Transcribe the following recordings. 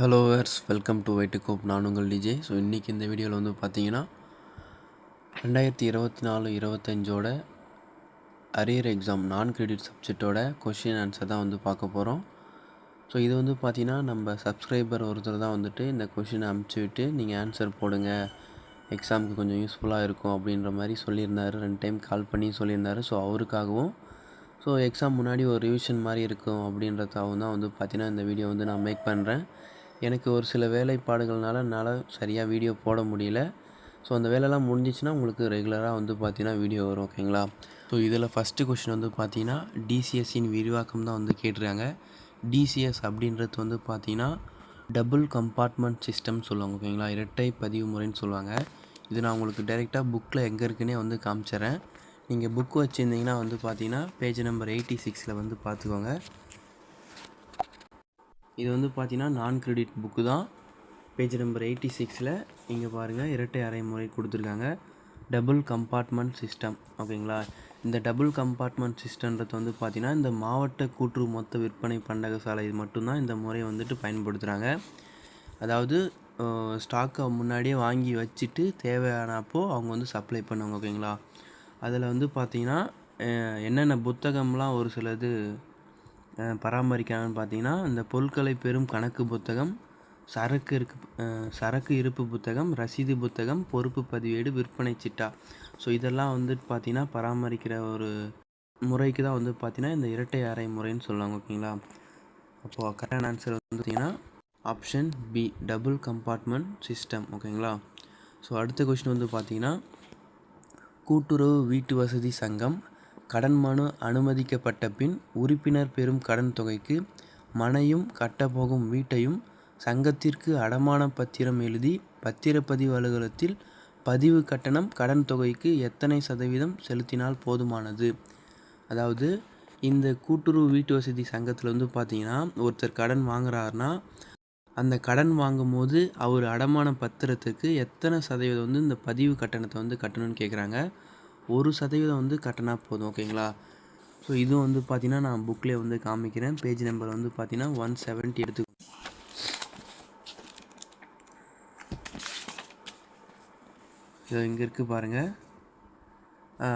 Hello verse welcome to வைட்டுகோப் நான் உங்கள் டிஜே ஸோ இன்றைக்கி இந்த வீடியோவில் வந்து பார்த்தீங்கன்னா ரெண்டாயிரத்தி இருபத்தி நாலு இருபத்தஞ்சோட அரியர் எக்ஸாம் நான் கிரெடிட் சப்ஜெக்டோட கொஷின் ஆன்சர் தான் வந்து பார்க்க போகிறோம் ஸோ இது வந்து பார்த்தீங்கன்னா நம்ம சப்ஸ்கிரைபர் ஒருத்தர் தான் வந்துட்டு இந்த கொஷினை அமுச்சு விட்டு நீங்கள் ஆன்சர் போடுங்க. எக்ஸாமுக்கு கொஞ்சம் யூஸ்ஃபுல்லாக இருக்கும் அப்படின்ற மாதிரி சொல்லியிருந்தார். ரெண்டு டைம் கால் பண்ணி சொல்லியிருந்தார். ஸோ அவருக்காகவும். ஸோ எக்ஸாம் முன்னாடி ஒரு ரிவிஷன் மாதிரி இருக்கும் அப்படின்றதாகவும் தான் வந்து பார்த்தீங்கன்னா இந்த வீடியோ வந்து நான் மேக் பண்ணுறேன் எனக்கு ஒரு சில வேலைப்பாடுகள்னால என்னால் சரியாக வீடியோ போட முடியல. ஸோ அந்த வேலைலாம் முடிஞ்சிச்சுன்னா உங்களுக்கு ரெகுலராக வந்து பார்த்தீங்கன்னா வீடியோ வரும் ஓகேங்களா ஸோ இதில் ஃபஸ்ட்டு கொஷின் வந்து பார்த்தீங்கன்னா டிசிஎஸ்சின் விரிவாக்கம் தான் வந்து கேட்டிருக்காங்க. டிசிஎஸ் அப்படின்றது வந்து பார்த்தீங்கன்னா டபுள் கம்பார்ட்மெண்ட் சிஸ்டம் சொல்லுவாங்க ஓகேங்களா இரட்டை பதிவு முறைன்னு சொல்லுவாங்க. இது நான் உங்களுக்கு டைரெக்டாக புக்கில் எங்கே இருக்குன்னே வந்து காமிச்சிட்றேன் நீங்கள் புக் வச்சுருந்தீங்கன்னா வந்து பார்த்தீங்கன்னா பேஜ் நம்பர் எயிட்டி சிக்ஸில் வந்து பார்த்துக்கோங்க இது வந்து பார்த்தீங்கன்னா நான் கிரெடிட் புக்கு தான். பேஜ் நம்பர் எயிட்டி சிக்ஸில் இங்கே பாருங்கள் இரட்டை அறை முறை கொடுத்துருக்காங்க. டபுள் கம்பார்ட்மெண்ட் சிஸ்டம் ஓகேங்களா? இந்த டபுள் கம்பார்ட்மெண்ட் சிஸ்டன்றது வந்து பார்த்திங்கன்னா இந்த மாவட்ட கூற்று மொத்த விற்பனை பண்டக சாலை இது மட்டும்தான் இந்த முறையை வந்துட்டு பயன்படுத்துகிறாங்க அதாவது ஸ்டாக்கை முன்னாடியே வாங்கி வச்சுட்டு தேவையானப்போ அவங்க வந்து சப்ளை பண்ணுவாங்க ஓகேங்களா? அதில் வந்து பார்த்திங்கன்னா என்னென்ன புத்தகம்லாம் ஒரு சிலது பராமரிக்கிறாங்கன்னு பார்த்தீங்கன்னா இந்த பொருட்களை பெறும் கணக்கு புத்தகம் சரக்கு இருக்கு சரக்கு இருப்பு புத்தகம் ரசீது புத்தகம் பொறுப்பு பதிவேடு விற்பனை சிட்டா. ஸோ இதெல்லாம் வந்துட்டு பார்த்தீங்கன்னா பராமரிக்கிற ஒரு முறைக்கு தான் வந்து பார்த்தீங்கன்னா இந்த இரட்டை அறை முறைன்னு சொல்லுவாங்க ஓகேங்களா? அப்போது கரெக்டான ஆன்சர் வந்து பார்த்தீங்கன்னா option B double compartment system ஓகேங்களா? ஸோ அடுத்த கொஷின் வந்து பார்த்தீங்கன்னா கூட்டுறவு வீட்டு வசதி சங்கம் கடன் மனு அனுமதிக்கப்பட்ட பின் உறுப்பினர் பெறும் கடன் தொகைக்கு மனையும் கட்டப்போகும் வீட்டையும் சங்கத்திற்கு அடமான பத்திரம் எழுதி பத்திரப்பதிவு அலுவலகத்தில் பதிவு கட்டணம் கடன் தொகைக்கு எத்தனை சதவீதம் செலுத்தினால் போதுமானது? அதாவது இந்த கூட்டுறவு வீட்டு வசதி சங்கத்தில் வந்து பார்த்தீங்கன்னா ஒருத்தர் கடன் வாங்குறாருன்னா அந்த கடன் வாங்கும்போது அவர் அடமான பத்திரத்துக்கு எத்தனை சதவீதம் வந்து இந்த பதிவு கட்டணத்தை வந்து கட்டணும்னு கேட்குறாங்க ஒரு சதவீதம் வந்து கட்டினா போதும் ஓகேங்களா? ஸோ இதுவும் வந்து பார்த்தீங்கன்னா நான் புக்கில் வந்து காமிக்கிறேன். பேஜ் நம்பர் வந்து பார்த்தீங்கன்னா ஒன் செவன்ட்டி எடுத்து இதோ இங்கே இருக்குது பாருங்கள்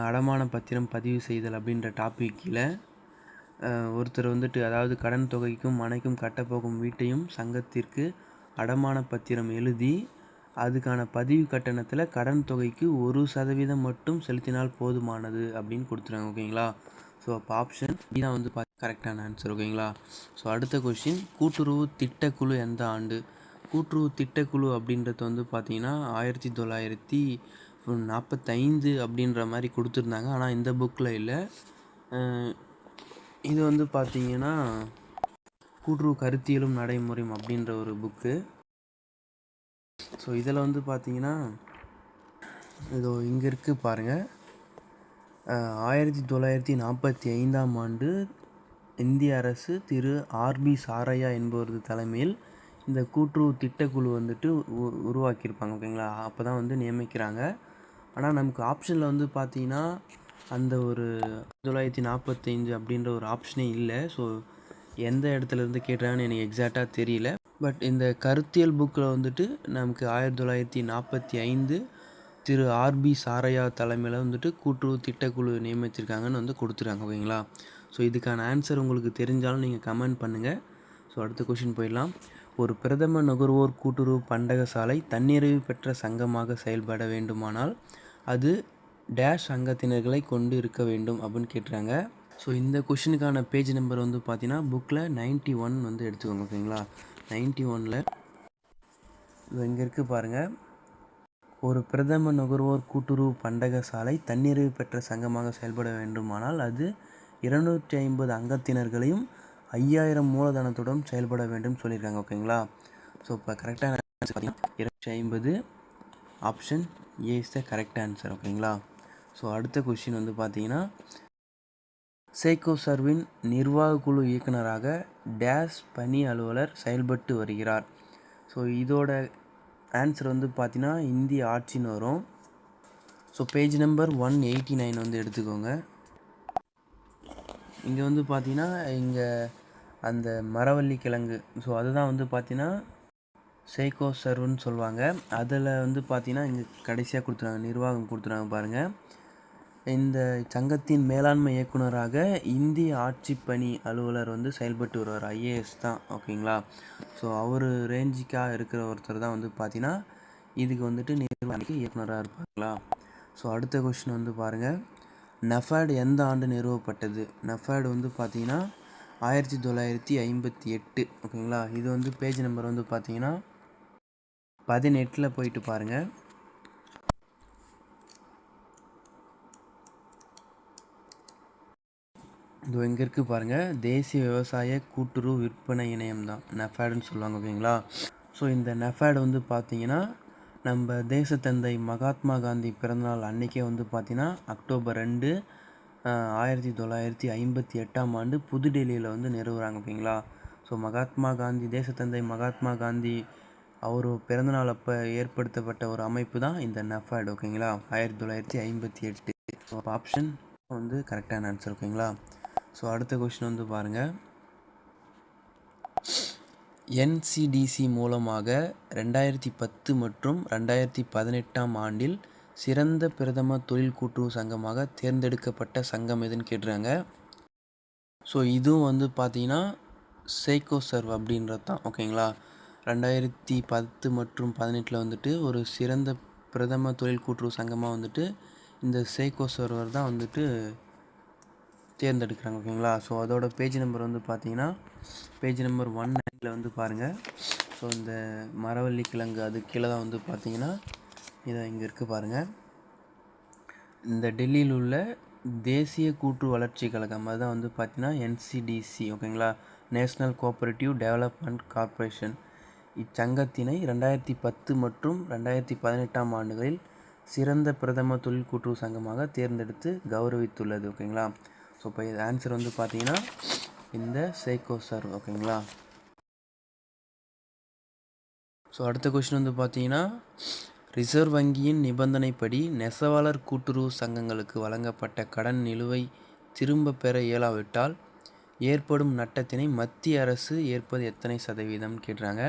அடமான பத்திரம் பதிவு செய்தல் அப்படின்ற டாபிக் கீழே. ஒருத்தர் வந்துட்டு அதாவது கடன் தொகைக்கும் மனைக்கும் கட்டப்போகும் வீட்டையும் சங்கத்திற்கு அடமான பத்திரம் எழுதி அதுக்கான பதிவு கட்டணத்தில் கடன் தொகைக்கு ஒரு சதவீதம் மட்டும் செலுத்தினால் போதுமானது அப்படின்னு கொடுத்துருக்காங்க ஓகேங்களா? ஸோ அப்போ ஆப்ஷன் பி தான் வந்து பார்த்து கரெக்டான ஆன்சர் ஓகேங்களா? ஸோ அடுத்த கொஷின் கூட்டுறவு திட்டக்குழு எந்த ஆண்டு? கூட்டுறவு திட்டக்குழு அப்படின்றது வந்து பார்த்தீங்கன்னா ஆயிரத்தி தொள்ளாயிரத்தி நாற்பத்தைந்து அப்படின்ற மாதிரி கொடுத்துருந்தாங்க. ஆனால் இந்த புக்கில் இல்லை. இது வந்து பார்த்திங்கன்னா கூட்டுறவு கருத்தியலும் நடைமுறையும் அப்படின்ற ஒரு புக்கு ஸோ இதில் வந்து பார்த்தீங்கன்னா இதோ இங்கே இருக்குது பாருங்கள் ஆயிரத்தி தொள்ளாயிரத்தி நாற்பத்தி ஐந்தாம் ஆண்டு இந்திய அரசு திரு ஆர்பி சாரையா என்பவரது தலைமையில் இந்த கூட்டுறவு திட்டக்குழு வந்துட்டு உ உருவாக்கியிருப்பாங்க ஓகேங்களா? அப்போ தான் வந்து நியமிக்கிறாங்க. ஆனால் நமக்கு ஆப்ஷனில் வந்து பார்த்தீங்கன்னா அந்த ஒரு தொள்ளாயிரத்தி நாற்பத்தஞ்சு அப்படின்ற ஒரு ஆப்ஷனே இல்லை. ஸோ எந்த இடத்துலேருந்து கேட்டாங்கன்னு எனக்கு எக்ஸாக்டாக தெரியல. பட் இந்த கருத்தியல் புக்கில் வந்துட்டு நமக்கு ஆயிரத்தி தொள்ளாயிரத்தி நாற்பத்தி ஐந்து திரு ஆர்பி சாரையா தலைமையில் வந்துட்டு கூட்டுறவு திட்டக்குழு நியமிச்சிருக்காங்கன்னு வந்து கொடுத்துருக்காங்க ஓகேங்களா? ஸோ இதுக்கான ஆன்சர் உங்களுக்கு தெரிஞ்சாலும் நீங்கள் கமெண்ட் பண்ணுங்கள் ஸோ அடுத்த கொஷின் போயிடலாம். ஒரு பிரதம நுகர்வோர் கூட்டுறவு பண்டக சாலை தன்னிறைவு பெற்ற சங்கமாக செயல்பட வேண்டுமானால் அது டேஷ் சங்கத்தினர்களை கொண்டு இருக்க வேண்டும் அப்படின்னு கேட்டுறாங்க. ஸோ இந்த கொஷினுக்கான பேஜ் நம்பர் வந்து பார்த்தீங்கன்னா புக்கில் நைன்ட்டி ஒன் வந்து எடுத்துக்கோங்க ஓகேங்களா? நைன்டி ஒனில். இங்கே இருக்குது பாருங்கள் ஒரு பிரதம நுகர்வோர் கூட்டுறவு பண்டக சாலை தன்னிறைவு பெற்ற சங்கமாக செயல்பட வேண்டுமானால் அது இருநூற்றி ஐம்பது அங்கத்தினர்களையும் ஐயாயிரம் மூலதனத்துடன் செயல்பட வேண்டும் சொல்லியிருக்காங்க ஓகேங்களா? ஸோ இப்போ கரெக்டான இருநூற்றி ஐம்பது option A is the correct answer ஓகேங்களா? ஸோ அடுத்த கொஷின் வந்து பார்த்தீங்கன்னா சேகோசர்வின் நிர்வாக குழு இயக்குநராக டேஸ் பணி அலுவலர் செயல்பட்டு வருகிறார். ஸோ இதோட ஆன்சர் வந்து பார்த்தீங்கன்னா இந்திய ஆட்சின்னு வரும். So page number one eighty nine வந்து எடுத்துக்கோங்க. இங்கே வந்து பார்த்தீங்கன்னா இங்கே அந்த மரவள்ளி கிழங்கு. ஸோ அதுதான் வந்து பார்த்தீங்கன்னா சேகோ சர்வ்னு சொல்லுவாங்க அதில் வந்து பார்த்தீங்கன்னா இங்கே கடைசியாக கொடுத்துருவாங்க நிர்வாகம் கொடுத்துருக்காங்க பாருங்கள் இந்த சங்கத்தின் மேலாண்மை இயக்குனராக இந்திய ஆட்சிப்பணி அலுவலர் வந்து செயல்பட்டு வருவார் ஐஏஎஸ் தான் ஓகேங்களா? ஸோ அவர் ரேஞ்சுக்காக இருக்கிற ஒருத்தர் தான் வந்து பார்த்தீங்கன்னா இதுக்கு வந்துட்டு நிர்வாகிக்கு இயக்குனராக இருப்பாங்களா? ஸோ அடுத்த கொஷின் வந்து பாருங்கள் நஃபேட் எந்த ஆண்டு நிறுவப்பட்டது? நஃபேட் வந்து பார்த்தீங்கன்னா ஆயிரத்தி தொள்ளாயிரத்தி ஐம்பத்தி எட்டு ஓகேங்களா? இது வந்து பேஜ் நம்பர் வந்து பார்த்தீங்கன்னா பதினெட்டில் போயிட்டு பாருங்கள் இது எங்கே இருக்குது பாருங்கள் தேசிய விவசாய கூட்டுறவு விற்பனை இணையம் தான். நெஃபேடுன்னு சொல்லுவாங்க ஓகேங்களா? ஸோ இந்த நெஃபேடு வந்து பார்த்தீங்கன்னா நம்ம தேசத்தந்தை மகாத்மா காந்தி பிறந்தநாள் அன்றைக்கே வந்து பார்த்தீங்கன்னா அக்டோபர் ரெண்டு ஆயிரத்தி தொள்ளாயிரத்தி ஐம்பத்தி எட்டாம் ஆண்டு புதுடெல்லியில் வந்து நிறுவுறாங்க ஓகேங்களா? ஸோ மகாத்மா காந்தி தேசத்தந்தை மகாத்மா காந்தி அவர் பிறந்தநாள் அப்போ ஏற்படுத்தப்பட்ட ஒரு அமைப்பு தான் இந்த நெஃபேடு ஓகேங்களா? ஆயிரத்தி தொள்ளாயிரத்தி ஐம்பத்தி எட்டு. ஸோ ஆப்ஷன் வந்து கரெக்டான ஆன்சர் ஓகேங்களா? ஸோ அடுத்த கொஷின் வந்து பாருங்கள் என்சிடிசி மூலமாக ரெண்டாயிரத்தி பத்து மற்றும் ரெண்டாயிரத்தி பதினெட்டாம் ஆண்டில் சிறந்த பிரதம தொழில் கூட்டுறவு சங்கமாக தேர்ந்தெடுக்கப்பட்ட சங்கம் எதுன்னு கேட்டுறாங்க ஸோ இதுவும் வந்து பார்த்தீங்கன்னா சைக்கோ சர்வ் அப்படின்றது தான். ஓகேங்களா ரெண்டாயிரத்தி பத்து மற்றும் பதினெட்டில் வந்துட்டு ஒரு சிறந்த பிரதம தொழில் கூட்டுறவு சங்கமாக வந்துட்டு இந்த சேகோ சர்வர் தான் வந்துட்டு தேர்ந்தெடுக்கிறாங்க ஓகேங்களா? ஸோ அதோட பேஜ் நம்பர் வந்து பார்த்தீங்கன்னா பேஜ் நம்பர் ஒன் நைனில் வந்து பாருங்கள் ஸோ இந்த மரவள்ளி கிழங்கு அது கீழே தான் வந்து பார்த்தீங்கன்னா இதை இங்கே இருக்குது பாருங்கள் இந்த டெல்லியில் உள்ள தேசிய கூட்டு வளர்ச்சி கழகம் அதுதான் வந்து பார்த்தீங்கன்னா என்சிடிசி ஓகேங்களா? நேஷ்னல் கோஆப்ரேட்டிவ் டெவலப்மெண்ட் கார்ப்பரேஷன் இச்சங்கத்தினை ரெண்டாயிரத்தி பத்து மற்றும் ரெண்டாயிரத்தி பதினெட்டாம் ஆண்டுகளில் சிறந்த பிரதம தொழில் கூட்டுறவு சங்கமாக தேர்ந்தெடுத்து கௌரவித்துள்ளது ஓகேங்களா? ஸோ இப்போ இது ஆன்சர் வந்து பார்த்தீங்கன்னா இந்த சேக்கோ சார் ஓகேங்களா ஸோ அடுத்த கொஷின் வந்து பார்த்தீங்கன்னா ரிசர்வ் வங்கியின் நிபந்தனைப்படி நெசவாளர் கூட்டுறவு சங்கங்களுக்கு வழங்கப்பட்ட கடன் நிலுவை திரும்ப பெற இயலாவிட்டால் ஏற்படும் நட்டத்தினை மத்திய அரசு ஏற்பது எத்தனை சதவீதம் கேட்குறாங்க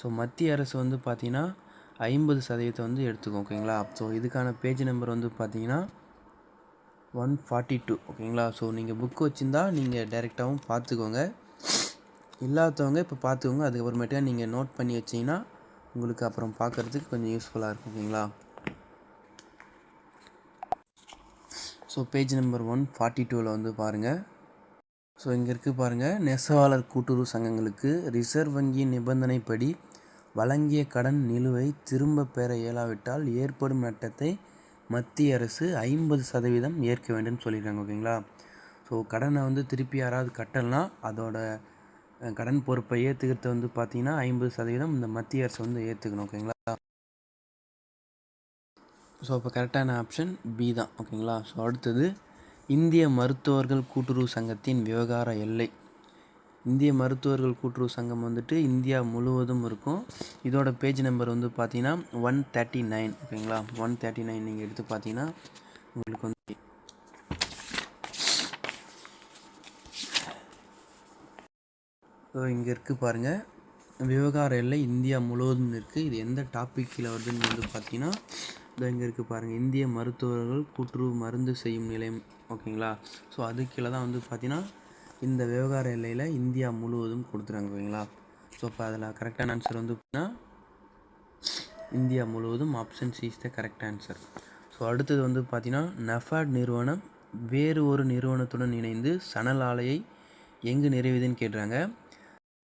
ஸோ மத்திய அரசு வந்து பார்த்திங்கன்னா ஐம்பது சதவீதத்தை வந்து எடுத்துக்கும் ஓகேங்களா ஸோ இதுக்கான பேஜ் நம்பர் வந்து பார்த்தீங்கன்னா ஒன் ஃபார்ட்டி டூ ஓகேங்களா ஸோ நீங்கள் புக் வச்சுருந்தா நீங்கள் டைரெக்டாகவும் பார்த்துக்கோங்க இல்லாதவங்க இப்போ பார்த்துக்கோங்க அதுக்கப்புறமேட்டா நீங்கள் நோட் பண்ணி வச்சிங்கன்னா உங்களுக்கு அப்புறம் பார்க்குறதுக்கு கொஞ்சம் யூஸ்ஃபுல்லாக இருக்கும் ஓகேங்களா so page number one forty டூவில் வந்து பாருங்கள் ஸோ இங்கே இருக்குது பாருங்கள் நெசவாளர் கூட்டுறவு சங்கங்களுக்கு ரிசர்வ் வங்கியின் நிபந்தனைப்படி வழங்கிய கடன் நிலுவை திரும்ப பெற இயலாவிட்டால் ஏற்படும் நட்டத்தை மத்திய அரசு ஐம்பது சதவீதம் ஏற்க வேண்டும் சொல்லியிருக்காங்க ஓகேங்களா? ஸோ கடனை வந்து திருப்பி யாராவது கட்டலைனா அதோட கடன் பொறுப்பை ஏற்றுக்கிறது வந்து பார்த்திங்கன்னா ஐம்பது சதவீதம் இந்த மத்திய அரசு வந்து ஏற்றுக்கணும் ஓகேங்களா? ஸோ இப்போ கரெக்டான ஆப்ஷன் பி தான் ஓகேங்களா? ஸோ அடுத்தது இந்திய மருத்துவர்கள் கூட்டுறவு சங்கத்தின் விவகார எல்லை. இந்திய மருத்துவர்கள் கூட்டுறவு சங்கம் வந்துட்டு இந்தியா முழுவதும் இருக்கும். இதோட பேஜ் நம்பர் வந்து பார்த்தீங்கன்னா ஒன் தேர்ட்டி நைன் ஓகேங்களா? ஒன் தேர்ட்டி நைன் நீங்கள் எடுத்து பார்த்தீங்கன்னா உங்களுக்கு வந்து ஸோ இங்கே இருக்குது பாருங்கள் விவகார எல்லை இந்தியா முழுவதும் இருக்குது இது எந்த டாப்பிக்கில் வருதுன்னு வந்து பார்த்தீங்கன்னா இதோ இங்கே இருக்குது பாருங்கள் இந்திய மருத்துவர்கள் கூட்டுறவு மருந்து செய்யும் நிலையம் ஓகேங்களா? ஸோ அதுக்கீழே தான் வந்து பார்த்தீங்கன்னா இந்த விவகார எல்லையில் இந்தியா முழுவதும் கொடுத்துருக்காங்க ஓகேங்களா ஸோ இப்போ அதில் கரெக்டான ஆன்சர் வந்து பார்த்தீங்கன்னா இந்தியா முழுவதும் option C is the correct answer so அடுத்தது வந்து பார்த்தீங்கன்னா நெஃபாட் நிறுவனம் வேறு ஒரு நிறுவனத்துடன் இணைந்து சணல் ஆலையை எங்கு நிறைவுதுன்னு கேட்குறாங்க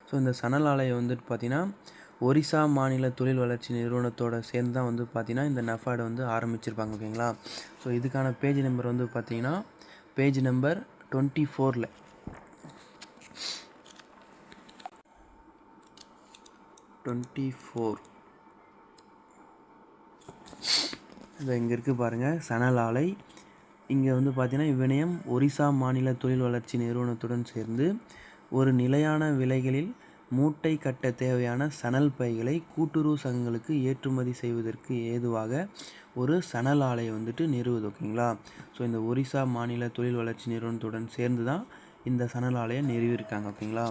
ஸோ இந்த சணல் ஆலையை வந்துட்டு பார்த்தீங்கன்னா ஒரிசா மாநில தொழில் வளர்ச்சி நிறுவனத்தோட சேர்ந்து தான் வந்து பார்த்தீங்கன்னா இந்த நெஃபாடை வந்து ஆரம்பிச்சிருப்பாங்க ஓகேங்களா ஸோ இதுக்கான பேஜ் நம்பர் வந்து பார்த்தீங்கன்னா பேஜ் நம்பர் டுவெண்ட்டி ஃபோரில் டுவெண்ட்டி ஃபோர் இது இங்கே இருக்குது பாருங்கள் சணல் ஆலை. இங்கே வந்து பார்த்தீங்கன்னா இவ்விணையம் ஒரிசா மாநில தொழில் வளர்ச்சி நிறுவனத்துடன் சேர்ந்து ஒரு நிலையான விலைகளில் மூட்டை கட்ட தேவையான சணல் பைகளை கூட்டுறவு சங்கங்களுக்கு ஏற்றுமதி செய்வதற்கு ஏதுவாக ஒரு சணல் ஆலையை வந்துட்டு நிறுவுது ஓகேங்களா? ஸோ இந்த ஒரிசா மாநில தொழில் வளர்ச்சி நிறுவனத்துடன் சேர்ந்து தான் இந்த சணல் ஆலையை நிறுவியிருக்காங்க ஓகேங்களா?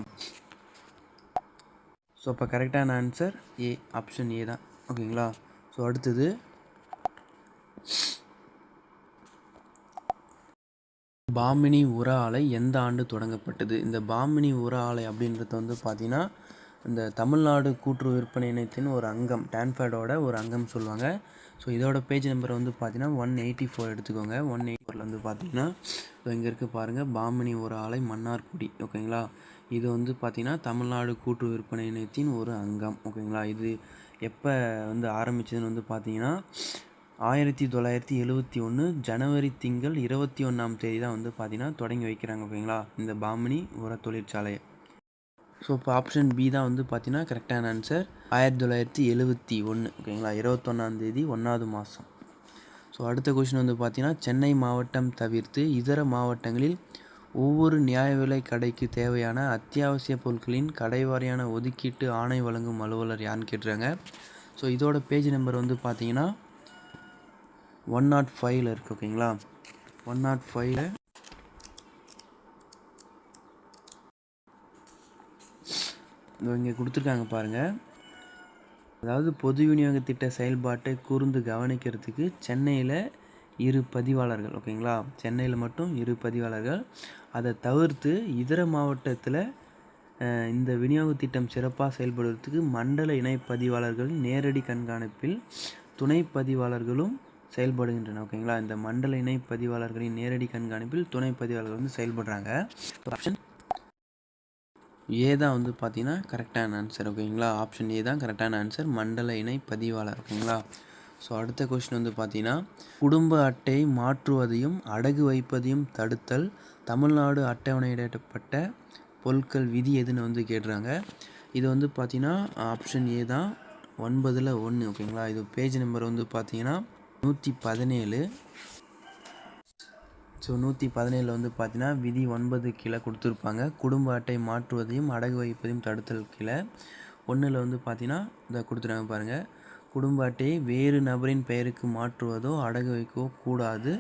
ஸோ அப்போ கரெக்டான ஆன்சர் ஏ ஆப்ஷன் ஏ தான். ஓகேங்களா ஸோ அடுத்தது. பாமினி உர ஆலை எந்த ஆண்டு தொடங்கப்பட்டது? இந்த பாமினி உர ஆலை அப்படின்றது வந்து பார்த்திங்கன்னா இந்த தமிழ்நாடு கூட்டுறவு விற்பனை இணையத்தின் ஒரு அங்கம் டான்ஃபேடோட ஒரு அங்கம் சொல்லுவாங்க. ஸோ இதோட பேஜ் நம்பர் வந்து பார்த்தீங்கன்னா ஒன் எயிட்டி ஃபோர் எடுத்துக்கோங்க. ஒன் எயிட்டி ஃபோரில் வந்து பார்த்தீங்கன்னா இங்கே இருக்குது பாருங்கள் பாமினி ஒரு ஆலை மன்னார்குடி ஓகேங்களா இது வந்து பார்த்திங்கன்னா தமிழ்நாடு கூட்டு விற்பனை இணையத்தின் ஒரு அங்கம் ஓகேங்களா? இது எப்போ வந்து ஆரம்பிச்சதுன்னு வந்து பார்த்தீங்கன்னா ஆயிரத்தி தொள்ளாயிரத்தி எழுவத்தி ஒன்று ஜனவரி திங்கள் இருபத்தி ஒன்றாம் தேதி தான் வந்து பார்த்திங்கன்னா தொடங்கி வைக்கிறாங்க ஓகேங்களா? இந்த பாமினி உர தொழிற்சாலையை ஸோ இப்போ ஆப்ஷன் பி தான் வந்து பார்த்தீங்கன்னா கரெக்டான ஆன்சர் ஆயிரத்தி தொள்ளாயிரத்தி எழுவத்தி ஒன்று ஓகேங்களா? இருபத்தொன்னாந்தேதி ஒன்றாவது மாதம் ஸோ அடுத்த கொஷின் வந்து பார்த்தீங்கன்னா சென்னை மாவட்டம் தவிர்த்து இதர மாவட்டங்களில் ஒவ்வொரு நியாய விலை கடைக்கு தேவையான அத்தியாவசிய பொருட்களின் கடைவாரியான ஒதுக்கீட்டு ஆணை வழங்கும் அலுவலர் யாருன்னு கேட்டுறாங்க ஸோ இதோட பேஜ் நம்பர் வந்து பார்த்தீங்கன்னா ஒன் நாட் ஃபைவ்ல இருக்குது ஓகேங்களா ஒன் நாட் ஃபைவ்ல இங்கே கொடுத்துருக்காங்க பாருங்கள் அதாவது பொது விநியோக திட்ட செயல்பாட்டை கூர்ந்து கவனிக்கிறதுக்கு சென்னையில் இரு பதிவாளர்கள் ஓகேங்களா சென்னையில் மட்டும் இரு பதிவாளர்கள். அதை தவிர்த்து இதர மாவட்டத்தில் இந்த விநியோக திட்டம் சிறப்பாக செயல்படுவதற்கு மண்டல இணைப்பதிவாளர்கள் நேரடி கண்காணிப்பில் துணை பதிவாளர்களும் செயல்படுகின்றன ஓகேங்களா இந்த மண்டல இணை பதிவாளர்களின் நேரடி கண்காணிப்பில் துணை பதிவாளர்கள் வந்து செயல்படுறாங்க. ஆப்ஷன் ஏ தான் வந்து பார்த்தீங்கன்னா கரெக்டான ஆன்சர் ஓகேங்களா ஆப்ஷன் ஏ தான் கரெக்டான ஆன்சர் மண்டல இணை பதிவாளர் ஓகேங்களா ஸோ அடுத்த கொஸ்டின் வந்து பார்த்தீங்கன்னா குடும்ப அட்டை மாற்றுவதையும் அடகு வைப்பதையும் தடுத்தல் தமிழ்நாடு அட்டவணையிடப்பட்ட பொருட்கள் விதி எதுன்னு வந்து கேட்டுறாங்க இது வந்து பார்த்தீங்கன்னா ஆப்ஷன் ஏ தான். ஒன்பதில் ஒன்று ஓகேங்களா? இது பேஜ் நம்பர் வந்து பார்த்தீங்கன்னா நூற்றி பதினேழு. ஸோ நூற்றி பதினேழில் வந்து பார்த்தீங்கன்னா விதி ஒன்பது கீழே கொடுத்துருப்பாங்க. குடும்ப அட்டை மாற்றுவதையும் அடகு வைப்பதையும் தடுத்தல் கீழே. ஒன்றில் வந்து பார்த்தீங்கன்னா இதை கொடுத்துருக்காங்க பாருங்கள் குடும்ப அட்டையை வேறு நபரின் பெயருக்கு மாற்றுவதோ அடகு வைக்கவோ கூடாது.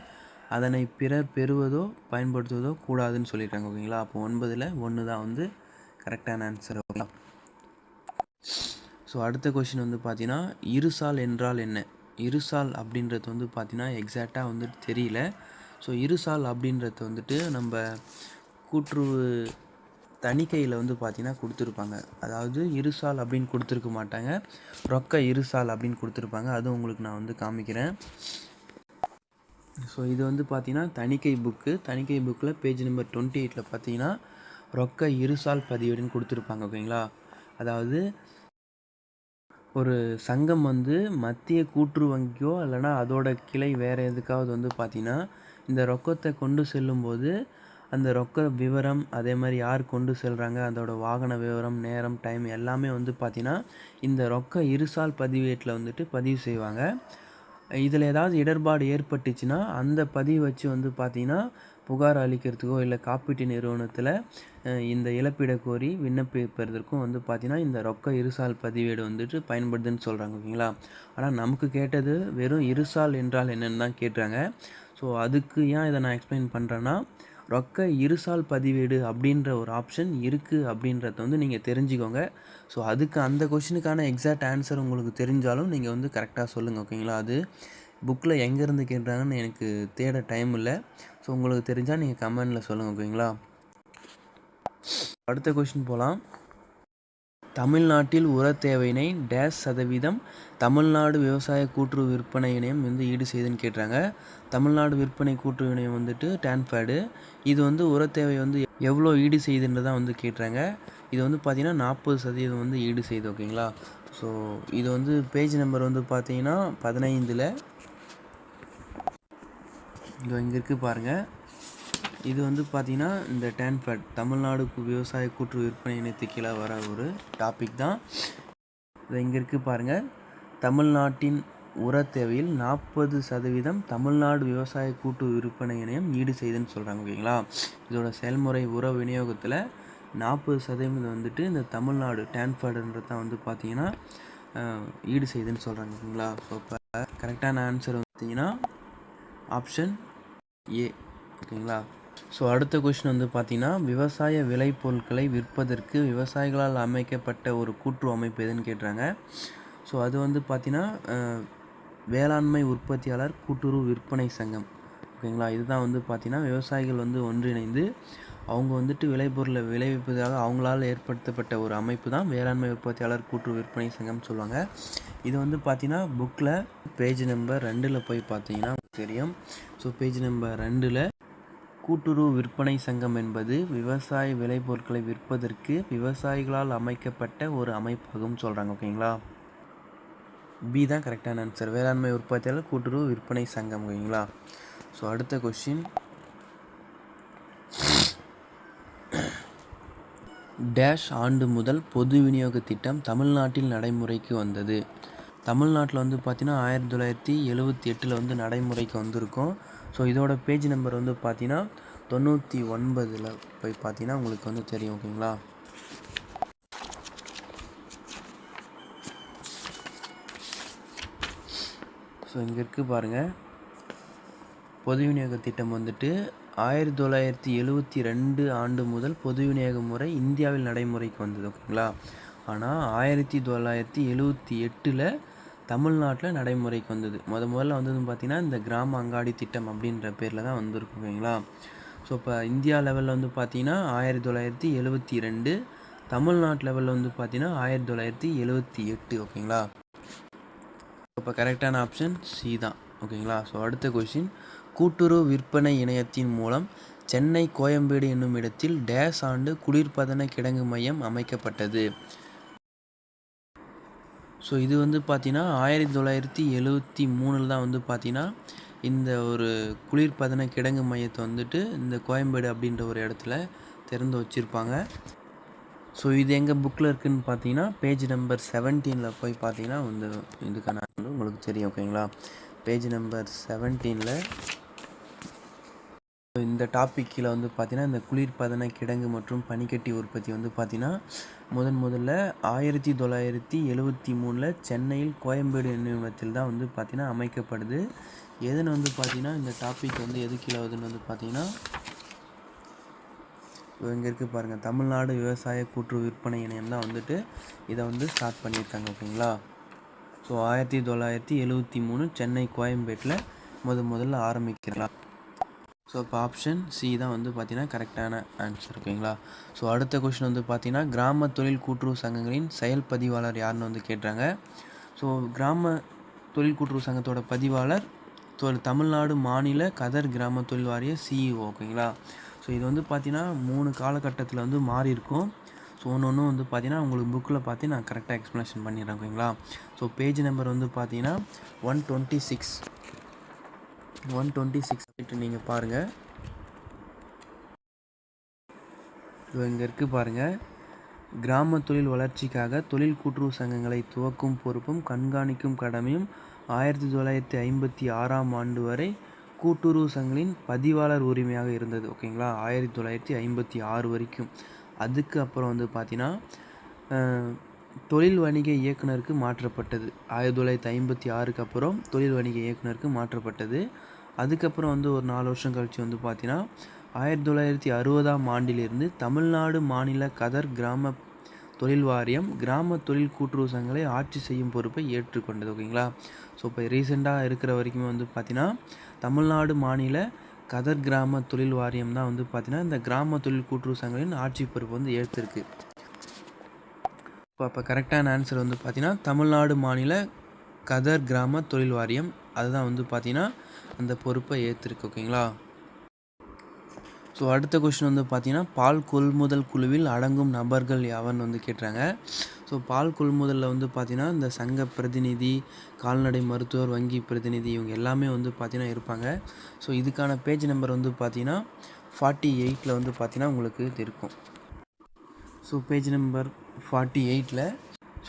அதனை பிறர் பெறுவதோ பயன்படுத்துவதோ கூடாதுன்னு சொல்லியிருக்காங்க ஓகேங்களா? அப்போ ஒன்பதில் ஒன்று தான் வந்து கரெக்டான ஆன்சர் ஓகேங்களா? ஸோ அடுத்த கொஷின் வந்து பார்த்தீங்கன்னா இருசால் என்றால் என்ன? இருசால் அப்படின்றது வந்து பார்த்தீங்கன்னா எக்ஸாக்டாக வந்துட்டு தெரியல. ஸோ இருசால் அப்படின்றது வந்துட்டு நம்ம கூட்டுறவு தணிக்கையில் வந்து பார்த்திங்கன்னா கொடுத்துருப்பாங்க. அதாவது இருசால் அப்படின்னு கொடுத்துருக்க மாட்டாங்க. ரொக்க இருசால் அப்படின்னு கொடுத்துருப்பாங்க. அதுவும் உங்களுக்கு நான் வந்து காமிக்கிறேன். ஸோ இது வந்து பார்த்திங்கன்னா தணிக்கை புக்கு தணிக்கை புக்கில் பேஜ் நம்பர் டுவெண்ட்டி எயிட்டில் பார்த்தீங்கன்னா ரொக்க இருசால் பதிவேடுன்னு கொடுத்துருப்பாங்க ஓகேங்களா? அதாவது ஒரு சங்கம் வந்து மத்திய கூற்று வங்கியோ இல்லைனா அதோட கிளை வேறு எதுக்காவது வந்து பார்த்திங்கன்னா இந்த ரொக்கத்தை கொண்டு செல்லும்போது அந்த ரொக்க விவரம் அதே மாதிரி யார் கொண்டு செல்கிறாங்க அதோட வாகன விவரம் நேரம் டைம் எல்லாமே வந்து பார்த்திங்கன்னா இந்த ரொக்க இருசால் பதிவேட்டில் வந்துட்டு பதிவு செய்வாங்க. இதில் ஏதாவது இடர்பாடு ஏற்பட்டுச்சுன்னா அந்த பதிவு வச்சு வந்து பார்த்திங்கன்னா புகார் அளிக்கிறதுக்கோ இல்லை காப்பீட்டு நிறுவனத்தில் இந்த இழப்பீடை கோரி விண்ணப்பிப்பதற்கும் வந்து பார்த்திங்கன்னா இந்த ரொக்க இருசால் பதிவேடு வந்துட்டு பயன்படுதுன்னு சொல்கிறாங்க ஓகேங்களா? ஆனால் நமக்கு கேட்டது வெறும் இருசால் என்றால் என்னென்னு தான் கேட்டுறாங்க ஸோ அதுக்கு ஏன் இதை நான் எக்ஸ்பிளைன் பண்ணுறேன்னா ரொக்க இருசால் பதிவேடு அப்படின்ற ஒரு ஆப்ஷன் இருக்குது அப்படின்றத வந்து நீங்கள் தெரிஞ்சுக்கோங்க. ஸோ அதுக்கு அந்த கொஷினுக்கான எக்ஸாக்ட் ஆன்சர் உங்களுக்கு தெரிஞ்சாலும் நீங்கள் வந்து கரெக்டாக சொல்லுங்கள் ஓகேங்களா அது புக்கில் எங்கேருந்து கேட்டாங்கன்னு எனக்கு தேட டைம் இல்லை. ஸோ உங்களுக்கு தெரிஞ்சால் நீங்கள் கமெண்டில் சொல்லுங்கள் ஓகேங்களா அடுத்த கொஷின் போகலாம் தமிழ்நாட்டில் உரத் தேவையினை டேஸ் சதவீதம் தமிழ்நாடு விவசாய கூட்டுறவு விற்பனை இணையம் வந்து ஈடு செய்துன்னு கேட்குறாங்க தமிழ்நாடு விற்பனை கூட்டுறவு இணையம் வந்துட்டு டேன்ஃபேடு இது வந்து உரத் தேவை வந்து எவ்வளோ ஈடு செய்யுதுன்றதான் வந்து கேட்குறாங்க இது வந்து பார்த்திங்கன்னா நாற்பது சதவீதம் வந்து ஈடு செய்யுது ஓகேங்களா? ஸோ இது வந்து பேஜ் நம்பர் வந்து பார்த்தீங்கன்னா பதினைந்தில். இது இங்கே இருக்குது பாருங்கள் இது வந்து பார்த்திங்கன்னா இந்த டேன்ஃபேட் தமிழ்நாடு விவசாய கூற்று விற்பனை இணையத்து கீழே வர ஒரு டாபிக் தான். இது இங்கே இருக்குது பாருங்கள் தமிழ்நாட்டின் உர தேவையில் நாற்பது சதவீதம் தமிழ்நாடு விவசாய கூட்டு விற்பனை இணையம் ஈடு செய்துன்னு சொல்கிறாங்க ஓகேங்களா? இதோட செயல்முறை உர விநியோகத்தில் நாற்பது சதவீதம் வந்துட்டு இந்த தமிழ்நாடு டேன்ஃபர்டுன்றது தான் வந்து பார்த்தீங்கன்னா ஈடு செய்துன்னு சொல்கிறாங்க ஓகேங்களா? ஸோ இப்போ கரெக்டான ஆன்சர் பார்த்தீங்கன்னா ஆப்ஷன் ஏ ஓகேங்களா? ஸோ அடுத்த கொஷின் வந்து பார்த்தீங்கன்னா விவசாய விளைபொருட்களை விற்பதற்கு விவசாயிகளால் அமைக்கப்பட்ட ஒரு கூற்று அமைப்பு எதுன்னு கேட்டுறாங்க ஸோ அது வந்து பார்த்தீங்கன்னா வேளாண்மை உற்பத்தியாளர் கூட்டுறவு விற்பனை சங்கம். ஓகேங்களா இதுதான் வந்து பார்த்தீங்கன்னா விவசாயிகள் வந்து ஒன்றிணைந்து அவங்க வந்துட்டு விளைபொருளை விளைவிப்பதாக அவங்களால் ஏற்படுத்தப்பட்ட ஒரு அமைப்பு தான் வேளாண்மை உற்பத்தியாளர் கூட்டுறவு விற்பனை சங்கம்னு சொல்லுவாங்க. இது வந்து பார்த்தீங்கன்னா புக்கில் பேஜ் நம்பர் ரெண்டில் போய் பார்த்தீங்கன்னா தெரியும். ஸோ பேஜ் நம்பர் ரெண்டில் கூட்டுறவு விற்பனை சங்கம் என்பது விவசாய விளைபொருட்களை விற்பதற்கு விவசாயிகளால் அமைக்கப்பட்ட ஒரு அமைப்பாகும் சொல்கிறாங்க ஓகேங்களா பி தான் கரெக்டான ஆன்சர் வேளாண்மை உற்பத்தியாளர் கூட்டுறவு விற்பனை சங்கம் ஓகேங்களா ஸோ அடுத்த கொஷின் டேஷ் ஆண்டு முதல் பொது விநியோக திட்டம் தமிழ்நாட்டில் நடைமுறைக்கு வந்தது. தமிழ்நாட்டில் வந்து பார்த்திங்கன்னா ஆயிரத்தி தொள்ளாயிரத்தி எழுபத்தி எட்டில் வந்து நடைமுறைக்கு வந்திருக்கும். ஸோ இதோட பேஜ் நம்பர் வந்து பார்த்தீங்கன்னா தொண்ணூற்றி ஒன்பதில் போய் பார்த்தீங்கன்னா உங்களுக்கு வந்து தெரியும் ஓகேங்களா ஸோ இங்கே இருக்குது பாருங்கள் பொது விநியோக திட்டம் வந்துட்டு ஆயிரத்தி தொள்ளாயிரத்தி எழுவத்தி ரெண்டு ஆண்டு முதல் பொது விநியோக முறை இந்தியாவில் நடைமுறைக்கு வந்தது ஓகேங்களா ஆனால் ஆயிரத்தி தொள்ளாயிரத்தி எழுவத்தி எட்டில் தமிழ்நாட்டில் நடைமுறைக்கு வந்தது. முத முதல்ல வந்ததுன்னு பார்த்தீங்கன்னா இந்த கிராம அங்காடி திட்டம் அப்படின்ற பேரில் தான் வந்திருக்கும் ஓகேங்களா? ஸோ இப்போ இந்தியா லெவலில் வந்து பார்த்தீங்கன்னா ஆயிரத்தி தொள்ளாயிரத்தி எழுபத்தி ரெண்டு தமிழ்நாட்டு லெவலில் வந்து பார்த்தீங்கன்னா ஆயிரத்தி தொள்ளாயிரத்தி எழுபத்தி எட்டு ஓகேங்களா? இப்போ கரெக்டான ஆப்ஷன் சி தான் ஓகேங்களா? ஸோ அடுத்த கொஷின் கூட்டுறவு விற்பனை இணையத்தின் மூலம் சென்னை கோயம்பேடு என்னும் இடத்தில் டேஸ் ஆண்டு குளிர்பதன கிடங்கு மையம் அமைக்கப்பட்டது. ஸோ இது வந்து பார்த்தீங்கன்னா ஆயிரத்தி தொள்ளாயிரத்தி எழுவத்தி மூணில் தான் வந்து பார்த்தீங்கன்னா இந்த ஒரு குளிர்பதன கிடங்கு மையத்தை வந்துட்டு இந்த கோயம்பேடு அப்படின்ற ஒரு இடத்துல திறந்து வச்சுருப்பாங்க. ஸோ இது எங்கள் புக்கில் இருக்குதுன்னு பார்த்தீங்கன்னா பேஜ் நம்பர் செவன்டீனில் போய் பார்த்தீங்கன்னா வந்து இதுக்கான வந்து உங்களுக்கு தெரியும் ஓகேங்களா பேஜ் நம்பர் செவன்டீனில் இந்த டாபிக் கீழே வந்து பார்த்திங்கன்னா இந்த குளிர்பதன கிடங்கு மற்றும் பனிக்கட்டி உற்பத்தி வந்து பார்த்திங்கன்னா முதன் முதல்ல ஆயிரத்தி தொள்ளாயிரத்தி எழுவத்தி மூணில் சென்னையில் கோயம்பேடு நிறுவனத்தில் தான் வந்து பார்த்திங்கன்னா அமைக்கப்படுது. எதுன்னு வந்து பார்த்தீங்கன்னா இந்த டாபிக் வந்து எது கீழே வருதுன்னு வந்து பார்த்தீங்கன்னா இங்கே இருக்குது பாருங்கள் தமிழ்நாடு விவசாய கூற்று விற்பனை இணையம் தான் வந்துட்டு இதை வந்து ஸ்டார்ட் பண்ணியிருக்காங்க ஓகேங்களா? ஸோ ஆயிரத்தி தொள்ளாயிரத்தி எழுவத்தி மூணு சென்னை கோயம்பேட்டில் முத முதல்ல ஆரம்பிக்கிறலாம் ஸோ இப்போ ஆப்ஷன் சி தான் வந்து பார்த்திங்கன்னா கரெக்டான ஆன்சர் ஓகேங்களா? ஸோ அடுத்த கொஷின் வந்து பார்த்திங்கன்னா கிராம தொழில் கூட்டுறவு சங்கங்களின் செயல் பதிவாளர் யாருன்னு வந்து கேட்டாங்க ஸோ கிராம தொழில் கூட்டுறவு சங்கத்தோட பதிவாளர் தமிழ்நாடு மாநில கதர் கிராம தொழில் வாரிய சிஇஓ ஓகேங்களா? ஸோ இது வந்து பார்த்தீங்கன்னா மூணு காலகட்டத்தில் வந்து மாறி இருக்கும். ஸோ ஒன்று ஒன்று வந்து பார்த்தீங்கன்னா உங்களுக்கு புக்கில் பார்த்து நான் கரெக்டாக எக்ஸ்ப்ளனேஷன் பண்ணிடுறேன் ஓகேங்களா? ஸோ பேஜ் நம்பர் வந்து பார்த்தீங்கன்னா one twenty six one twenty six நீங்கள் பாருங்கள் இங்கே இருக்குது பாருங்கள் கிராம தொழில் வளர்ச்சிக்காக தொழில் கூட்டுறவு சங்கங்களை துவக்கும் பொறுப்பும் கண்காணிக்கும் கடமையும் ஆயிரத்தி தொள்ளாயிரத்தி ஐம்பத்தி ஆறாம் ஆண்டு வரை கூட்டுறவு சங்கங்களின் பதிவாளர் உரிமையாக இருந்தது. ஓகேங்களா? ஆயிரத்தி தொள்ளாயிரத்தி ஐம்பத்தி ஆறு வரைக்கும். அதுக்கு அப்புறம் வந்து பார்த்தீங்கன்னா தொழில் வணிக இயக்குனருக்கு மாற்றப்பட்டது. ஆயிரத்தி தொள்ளாயிரத்தி ஐம்பத்தி ஆறுக்கு அப்புறம் தொழில் வணிக இயக்குனருக்கு மாற்றப்பட்டது. அதுக்கப்புறம் வந்து ஒரு நாலு வருஷம் கழித்து வந்து பார்த்தீங்கன்னா ஆயிரத்தி தொள்ளாயிரத்தி அறுபதாம் ஆண்டிலிருந்து தமிழ்நாடு மாநில கதர் கிராம தொழில் வாரியம் கிராம தொழில் கூட்டுறவு சங்கங்களை ஆட்சி செய்யும் பொறுப்பை ஏற்றுக்கொண்டது ஓகேங்களா? ஸோ இப்போ ரீசெண்டாக இருக்கிற வரைக்குமே வந்து பார்த்தீங்கன்னா தமிழ்நாடு மாநில கதர் கிராம தொழில் வாரியம் தான் வந்து பார்த்தீங்கன்னா இந்த கிராம தொழில் கூட்டுறவு சங்கங்களின் ஆட்சி பொறுப்பு வந்து ஏற்றிருக்கு. இப்போ அப்போ கரெக்டான ஆன்சர் வந்து பார்த்தீங்கன்னா தமிழ்நாடு மாநில கதர் கிராம தொழில் வாரியம் அதுதான் வந்து பார்த்தீங்கன்னா அந்த பொறுப்பை ஏற்றிருக்கு ஓகேங்களா? ஸோ அடுத்த கொஷின் வந்து பார்த்தீங்கன்னா பால் கொள்முதல் குழுவில் அடங்கும் நபர்கள் யாவன் வந்து கேட்டாங்க ஸோ பால் கொள்முதலில் வந்து பார்த்தீங்கன்னா இந்த சங்க பிரதிநிதி கால்நடை மருத்துவர் வங்கி பிரதிநிதி இவங்க எல்லாமே வந்து பார்த்தீங்கன்னா இருப்பாங்க. ஸோ இதுக்கான பேஜ் நம்பர் வந்து பார்த்தீங்கன்னா ஃபார்ட்டி எயிட்டில் வந்து பார்த்தீங்கன்னா உங்களுக்கு இருக்கும். ஸோ பேஜ் நம்பர் ஃபார்ட்டி எயிட்டில்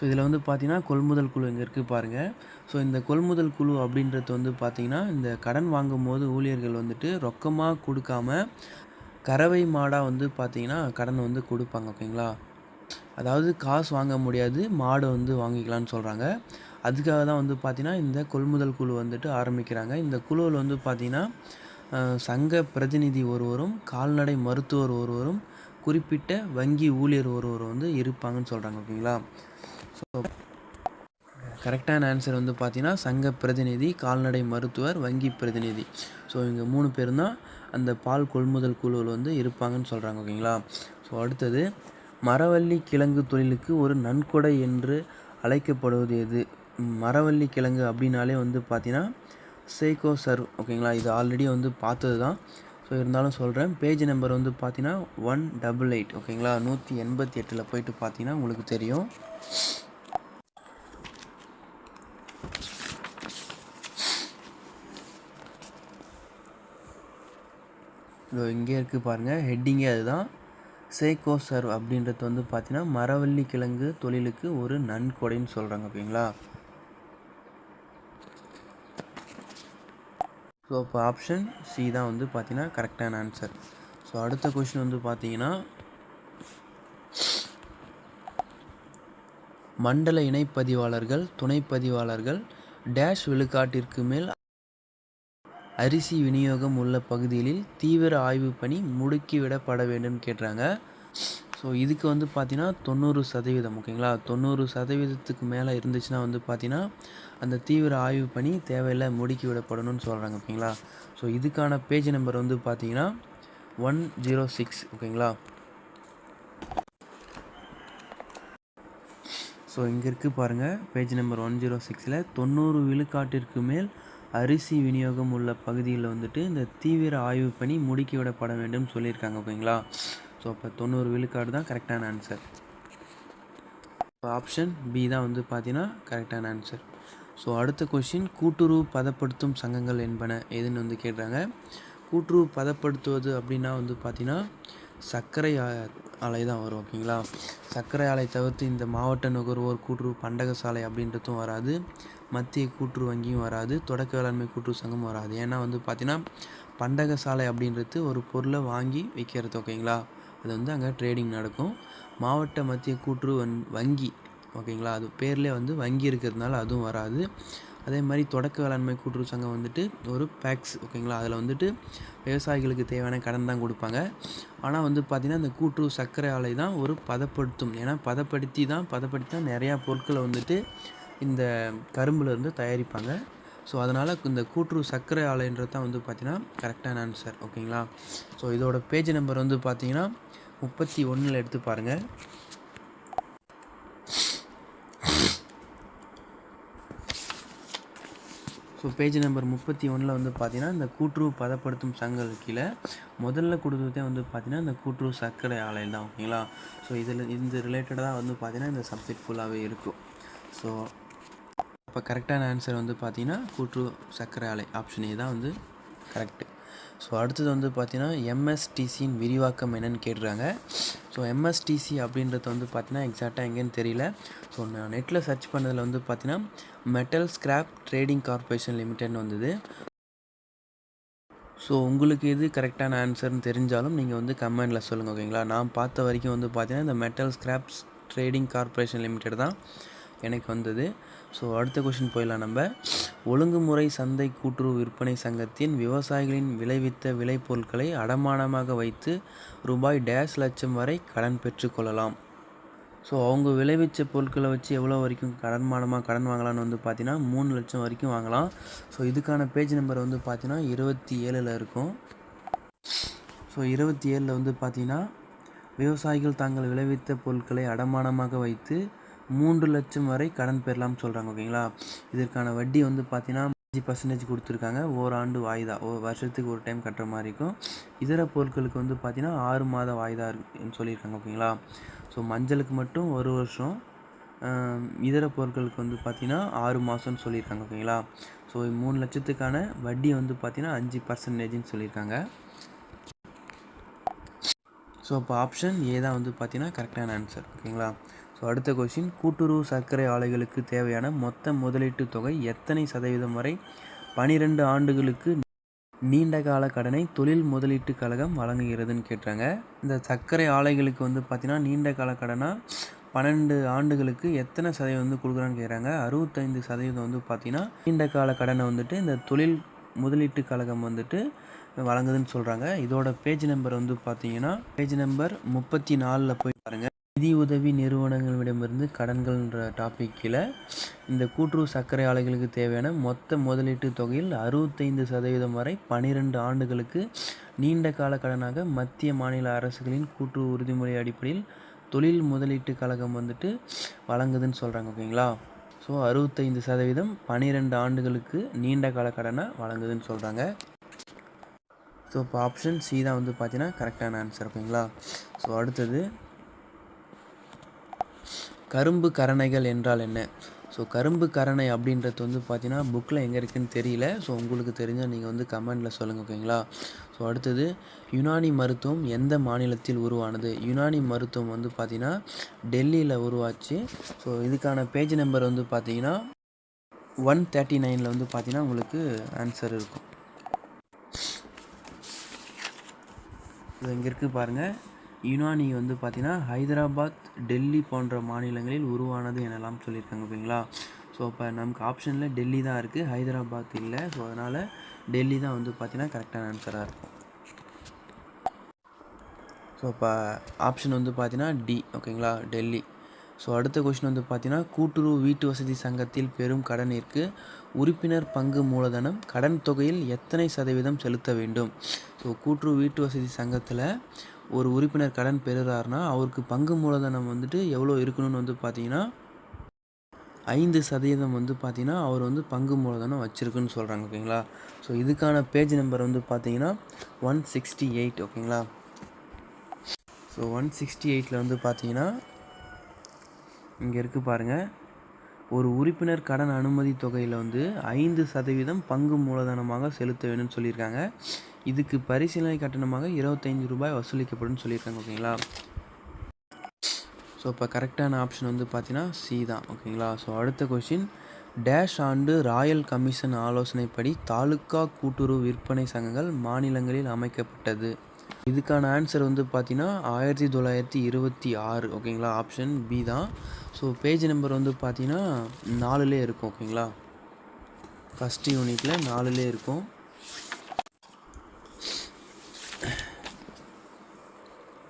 ஸோ இதில் வந்து பார்த்தீங்கன்னா கொள்முதல் குழு இங்கே இருக்குது பாருங்கள் ஸோ இந்த கொள்முதல் குழு அப்படின்றது வந்து பார்த்தீங்கன்னா இந்த கடன் வாங்கும் போது ஊழியர்கள் வந்துட்டு ரொக்கமாக கொடுக்காம கறவை மாடாக வந்து பார்த்திங்கன்னா கடன் வந்து கொடுப்பாங்க ஓகேங்களா? அதாவது காசு வாங்க முடியாது மாடு வந்து வாங்கிக்கலாம்னு சொல்கிறாங்க அதுக்காக தான் வந்து பார்த்திங்கன்னா இந்த கொள்முதல் குழு வந்துட்டு ஆரம்பிக்கிறாங்க. இந்த குழுவில் வந்து பார்த்திங்கன்னா சங்க பிரதிநிதி ஒருவரும் கால்நடை மருத்துவர் ஒருவரும் குறிப்பிட்ட வங்கி ஊழியர் ஒருவர் வந்து இருப்பாங்கன்னு சொல்கிறாங்க ஓகேங்களா? ஸோ கரெக்டான ஆன்சர் வந்து பார்த்தீங்கன்னா சங்க பிரதிநிதி கால்நடை மருத்துவர் வங்கி பிரதிநிதி. ஸோ இவங்க மூணு பேரும் தான் அந்த பால் கொள்முதல் குழுவில் வந்து இருப்பாங்கன்னு சொல்கிறாங்க ஓகேங்களா? ஸோ அடுத்தது மரவள்ளி கிழங்கு தொழிலுக்கு ஒரு நன்கொடை என்று அழைக்கப்படுவது எது? மரவள்ளி கிழங்கு அப்படின்னாலே வந்து பார்த்தீங்கன்னா சேகோ சர்வ் ஓகேங்களா? இது ஆல்ரெடி வந்து பார்த்தது தான். ஸோ இருந்தாலும் சொல்கிறேன் பேஜ் நம்பர் வந்து பார்த்தீங்கன்னா ஒன் டபுள் எயிட் ஓகேங்களா? நூற்றி எண்பத்தி எட்டில் போயிட்டு பார்த்தீங்கன்னா உங்களுக்கு தெரியும். இதோ இங்கே இருக்குது பாருங்கள் ஹெட்டிங்கே அதுதான். சேகோ சர்வ் அப்படின்றது வந்து பார்த்தீங்கன்னா மரவள்ளி கிழங்கு தொழிலுக்கு ஒரு நன்கொடைன்னு சொல்கிறாங்க ஓகேங்களா ஸோ இப்போ ஆப்ஷன் சி தான் வந்து பார்த்தீங்கன்னா கரெக்டான ஆன்சர் ஸோ அடுத்த கொஷின் வந்து பார்த்தீங்கன்னா மண்டல இணைப்பதிவாளர்கள் துணைப்பதிவாளர்கள் டேஷ் விழுக்காட்டிற்கு மேல் அரிசி விநியோகம் உள்ள பகுதிகளில் தீவிர ஆய்வு பணி முடுக்கிவிடப்பட வேண்டும் கேட்குறாங்க ஸோ இதுக்கு வந்து பார்த்தீங்கன்னா தொண்ணூறு சதவீதம் ஓகேங்களா? தொண்ணூறு சதவீதத்துக்கு மேலே இருந்துச்சுன்னா வந்து பார்த்தீங்கன்னா அந்த தீவிர ஆய்வு பணி தேவையில்லை முடுக்கி விடப்படணும்னு சொல்கிறாங்க ஓகேங்களா? ஸோ இதுக்கான பேஜ் நம்பர் வந்து பார்த்தீங்கன்னா ஒன் ஜீரோ சிக்ஸ் ஓகேங்களா? ஸோ இங்கே இருக்குது பாருங்கள் பேஜ் நம்பர் ஒன் ஜீரோ சிக்ஸில் தொண்ணூறு விழுக்காட்டிற்கு மேல் அரிசி விநியோகம் உள்ள பகுதியில் வந்துட்டு இந்த தீவிர ஆய்வு பணி முடுக்கி விடப்பட வேண்டும் சொல்லியிருக்காங்க ஓகேங்களா? ஸோ அப்போ தொண்ணூறு விழுக்காடு தான் கரெக்டான ஆன்சர் இப்போ ஆப்ஷன் பி தான் வந்து பார்த்தீங்கன்னா கரெக்டான ஆன்சர் ஸோ அடுத்த கொஷின் கூட்டுறவு பதப்படுத்தும் சங்கங்கள் என்பன எதுன்னு வந்து கேட்குறாங்க கூட்டுறவு பதப்படுத்துவது அப்படின்னா வந்து பார்த்திங்கன்னா சர்க்கரை ஆலை தான் வரும் ஓகேங்களா? சர்க்கரை ஆலை தவிர்த்து இந்த மாவட்ட நுகர்வோர் கூட்டுறவு பண்டகசாலை அப்படின்றதும் வராது. மத்திய கூட்டுறவு வங்கியும் வராது. தொடக்க வேளாண்மை கூட்டுறவு சங்கமும் வராது. ஏன்னா வந்து பார்த்தீங்கன்னா பண்டகசாலை அப்படின்றது ஒரு பொருளை வாங்கி விற்கிறது ஓகேங்களா? அது வந்து அங்கே ட்ரேடிங் நடக்கும். மாவட்ட மத்திய கூட்டுறவு வங்கி ஓகேங்களா? அது பேர்லேயே வந்து வங்கி இருக்கிறதுனால அதுவும் வராது. அதே மாதிரி தொடக்க வேளாண்மை கூட்டுறவு சங்கம் வந்துட்டு ஒரு பேக்ஸ் ஓகேங்களா? அதில் வந்துட்டு விவசாயிகளுக்கு தேவையான கடன் தான் கொடுப்பாங்க. ஆனால் வந்து பார்த்திங்கன்னா இந்த கூட்டுறவு சர்க்கரை ஆலை தான் ஒரு பதப்படுத்தும். ஏன்னா பதப்படுத்தி தான் பதப்படுத்தி தான் நிறையா பொருட்களை வந்துட்டு இந்த கரும்புலேருந்து தயாரிப்பாங்க. ஸோ அதனால் இந்த கூட்டுறவு சர்க்கரை ஆலைன்றது தான் வந்து பார்த்தீங்கன்னா கரெக்டான ஆன்சர் ஓகேங்களா? ஸோ இதோட பேஜ் நம்பர் வந்து பார்த்தீங்கன்னா முப்பத்தி ஒன்றில் எடுத்து பாருங்கள் ஸோ பேஜ் நம்பர் முப்பத்தி ஒன்றில் வந்து பார்த்தீங்கன்னா இந்த கூட்டுறவு பதப்படுத்தும் சங்கங்கள் கீழே முதல்ல கொடுத்ததே வந்து பார்த்தீங்கன்னா இந்த கூட்டுறவு சர்க்கரை ஆலை தான் ஓகேங்களா? ஸோ இதில் இந்த ரிலேட்டடாக வந்து பார்த்தீங்கன்னா இந்த சப்ஜெக்ட் ஃபுல்லாகவே இருக்கும். ஸோ அப்போ கரெக்டான ஆன்சர் வந்து பார்த்தீங்கன்னா கூட்டுறவு சர்க்கரை ஆலை ஆப்ஷன் ஏ தான் வந்து கரெக்டு ஸோ அடுத்தது வந்து பார்த்தீங்கன்னா எம்எஸ்டிசியின் விரிவாக்கம் என்னன்னு கேட்டுறாங்க ஸோ எம்எஸ்டிசி அப்படின்றது வந்து பார்த்தீங்கன்னா எக்ஸாக்டாக எங்கேன்னு தெரியல. ஸோ நான் நெட்டில் சர்ச் பண்ணதில் வந்து பார்த்தீங்கன்னா மெட்டல் ஸ்கிராப் ட்ரேடிங் கார்பரேஷன் லிமிடெட்னு வந்தது. ஸோ உங்களுக்கு எது கரெக்டான ஆன்சர்னு தெரிஞ்சாலும் நீங்கள் வந்து கமெண்டில் சொல்லுங்கள் ஓகேங்களா நான் பார்த்த வரைக்கும் வந்து பார்த்தீங்கன்னா இந்த metal scraps trading corporation limited தான் எனக்கு வந்தது. ஸோ அடுத்த கொஷின் போயிடலாம் நம்ம. ஒழுங்குமுறை சந்தை கூட்டுறவு விற்பனை சங்கத்தின் விவசாயிகளின் விளைவித்த விளைபொருட்களை அடமானமாக வைத்து ரூபாய் டேஷ் லட்சம் வரை கடன் பெற்றுக்கொள்ளலாம் ஸோ அவங்க விளைவிச்ச பொருட்களை வச்சு எவ்வளோ வரைக்கும் கடன்மானமாக கடன் வாங்கலாம்னு வந்து பார்த்தீங்கன்னா மூணு லட்சம் வரைக்கும் வாங்கலாம். ஸோ இதுக்கான பேஜ் நம்பர் வந்து பார்த்தீங்கன்னா இருபத்தி ஏழில் இருக்கும். ஸோ இருபத்தி ஏழில் வந்து பார்த்தீங்கன்னா விவசாயிகள் தாங்கள் விளைவித்த பொருட்களை அடமானமாக வைத்து மூன்று லட்சம் வரை கடன் பெறலாம்னு சொல்கிறாங்க ஓகேங்களா? இதற்கான வட்டி வந்து பார்த்தீங்கன்னா அஞ்சு பர்சன்டேஜ் கொடுத்துருக்காங்க. ஓராண்டு வாய்தா ஒரு வருஷத்துக்கு ஒரு டைம் கட்டுற மாதிரி இருக்கும். இதர பொருட்களுக்கு வந்து பார்த்தீங்கன்னா ஆறு மாத வாய்தா இருக்குன்னு சொல்லியிருக்காங்க ஓகேங்களா? ஸோ மஞ்சளுக்கு மட்டும் ஒரு வருஷம் இதர பொருட்களுக்கு வந்து பார்த்தீங்கன்னா ஆறு மாதம்னு சொல்லியிருக்காங்க ஓகேங்களா? ஸோ மூணு லட்சத்துக்கான வட்டி வந்து பார்த்தீங்கன்னா அஞ்சு பர்சன்டேஜ்னு சொல்லியிருக்காங்க. ஸோ அப்போ ஆப்ஷன் ஏ தான் வந்து பார்த்தீங்கன்னா கரெக்டான ஆன்சர் ஓகேங்களா? ஸோ அடுத்த கொஷின் கூட்டுறவு சர்க்கரை ஆலைகளுக்கு தேவையான மொத்த முதலீட்டு தொகை எத்தனை சதவீதம் வரை? பனிரெண்டு ஆண்டுகளுக்கு நீண்ட கால கடனை தொழில் முதலீட்டு கழகம் வழங்குகிறதுன்னு கேட்டாங்க. இந்த சர்க்கரை ஆலைகளுக்கு வந்து பார்த்திங்கன்னா நீண்ட கால கடனாக பன்னெண்டு ஆண்டுகளுக்கு எத்தனை சதவீதம் வந்து கொடுக்குறான்னு கேட்குறாங்க அறுபத்தைந்து சதவீதம் வந்து பார்த்திங்கன்னா நீண்ட கால கடனை வந்துட்டு இந்த தொழில் முதலீட்டு கழகம் வந்துட்டு வழங்குதுன்னு சொல்கிறாங்க இதோட பேஜ் நம்பர் வந்து பார்த்தீங்கன்னா பேஜ் நம்பர் முப்பத்தி நாலில் போய் பாருங்கள் நிதி உதவி நிறுவனங்களிடமிருந்து கடன்கள்ன்ற டாப்பிக்கில் இந்த கூட்டுறவு சர்க்கரை ஆலைகளுக்கு தேவையான மொத்த முதலீட்டு தொகையில் அறுபத்தைந்து சதவீதம் வரை பனிரெண்டு ஆண்டுகளுக்கு நீண்ட கால கடனாக மத்திய மாநில அரசுகளின் கூட்டுறவு உறுதிமொழி அடிப்படையில் தொழில் முதலீட்டு கழகம் வந்துட்டு வழங்குதுன்னு சொல்கிறாங்க ஓகேங்களா? ஸோ அறுபத்தைந்து சதவீதம் பனிரெண்டு ஆண்டுகளுக்கு நீண்ட கால கடனை வழங்குதுன்னு சொல்கிறாங்க ஸோ இப்போ ஆப்ஷன் சி தான் வந்து பார்த்தீங்கன்னா கரெக்டான ஆன்சர் ஓகேங்களா? ஸோ அடுத்தது கரும்பு கரணைகள் என்றால் என்ன? ஸோ கரும்பு கரணை அப்படின்றது வந்து பார்த்தீங்கன்னா புக்கில் எங்கே இருக்குதுன்னு தெரியல. ஸோ உங்களுக்கு தெரிஞ்சால் நீங்கள் வந்து கமெண்டில் சொல்லுங்கள் ஓகேங்களா ஸோ அடுத்தது யுனானி மருத்துவம் எந்த மாநிலத்தில் உருவானது? யுனானி மருத்துவம் வந்து பார்த்திங்கன்னா டெல்லியில் உருவாச்சு. ஸோ இதுக்கான பேஜ் நம்பர் வந்து பார்த்தீங்கன்னா ஒன் தேர்ட்டி நைனில் வந்து பார்த்தீங்கன்னா உங்களுக்கு ஆன்சர் இருக்கும். இது இங்கே இருக்குது பாருங்கள் யுனானி வந்து பார்த்திங்கன்னா ஹைதராபாத் டெல்லி போன்ற மாநிலங்களில் உருவானது எனலாம் சொல்லியிருக்காங்க ஓகேங்களா? ஸோ இப்போ நமக்கு ஆப்ஷனில் டெல்லி தான் இருக்குது ஹைதராபாத் இல்லை. ஸோ அதனால் டெல்லி தான் வந்து பார்த்திங்கன்னா கரெக்டான ஆன்சராக இருக்கும். ஸோ இப்போ ஆப்ஷன் வந்து பார்த்தீங்கன்னா டி ஓகேங்களா? டெல்லி. ஸோ அடுத்த கொஷின் வந்து பார்த்தீங்கன்னா கூட்டுறவு வீட்டு வசதி சங்கத்தில் பெரும் கடனிற்கு உறுப்பினர் பங்கு மூலதனம் கடன் தொகையில் எத்தனை சதவீதம் செலுத்த வேண்டும்? ஸோ கூட்டுறவு வீட்டு வசதி சங்கத்தில் ஒரு உறுப்பினர் கடன் பெறுறாருனா அவருக்கு பங்கு மூலதனம் வந்துட்டு எவ்வளோ இருக்கணும்னு வந்து பார்த்தீங்கன்னா ஐந்து சதவீதம் வந்து பார்த்தீங்கன்னா அவர் வந்து பங்கு மூலதனம் வச்சுருக்குன்னு சொல்கிறாங்க ஓகேங்களா? ஸோ இதுக்கான பேஜ் நம்பர் வந்து பார்த்தீங்கன்னா ஒன் சிக்ஸ்டி எயிட் ஓகேங்களா? ஸோ ஒன் சிக்ஸ்டி எயிட்டில் வந்து பார்த்தீங்கன்னா இங்கே இருக்குது பாருங்கள் ஒரு உறுப்பினர் கடன் அனுமதி தொகையில் வந்து ஐந்து சதவீதம் பங்கு மூலதனமாக செலுத்த வேணும்னு சொல்லியிருக்காங்க. இதுக்கு பரிசீலனை கட்டணமாக இருபத்தைந்து ரூபாய் வசூலிக்கப்படும் சொல்லியிருக்காங்க ஓகேங்களா? ஸோ இப்போ கரெக்டான ஆப்ஷன் வந்து பார்த்தீங்கன்னா சி தான் ஓகேங்களா? ஸோ அடுத்த கொஷின் டேஷ் ஆண்டு ராயல் கமிஷன் ஆலோசனைப்படி தாலுக்கா கூட்டுறவு விற்பனை சங்கங்கள் மாநிலங்களில் அமைக்கப்பட்டது. இதுக்கான ஆன்சர் வந்து பார்த்தீங்கன்னா ஆயிரத்தி தொள்ளாயிரத்தி இருபத்தி ஆறு ஓகேங்களா ஆப்ஷன் பி தான். ஸோ பேஜ் நம்பர் வந்து பார்த்தீங்கன்னா நாலுலே இருக்கும் ஓகேங்களா ஃபஸ்ட்டு யூனிட்டில் நாலுலே இருக்கும்.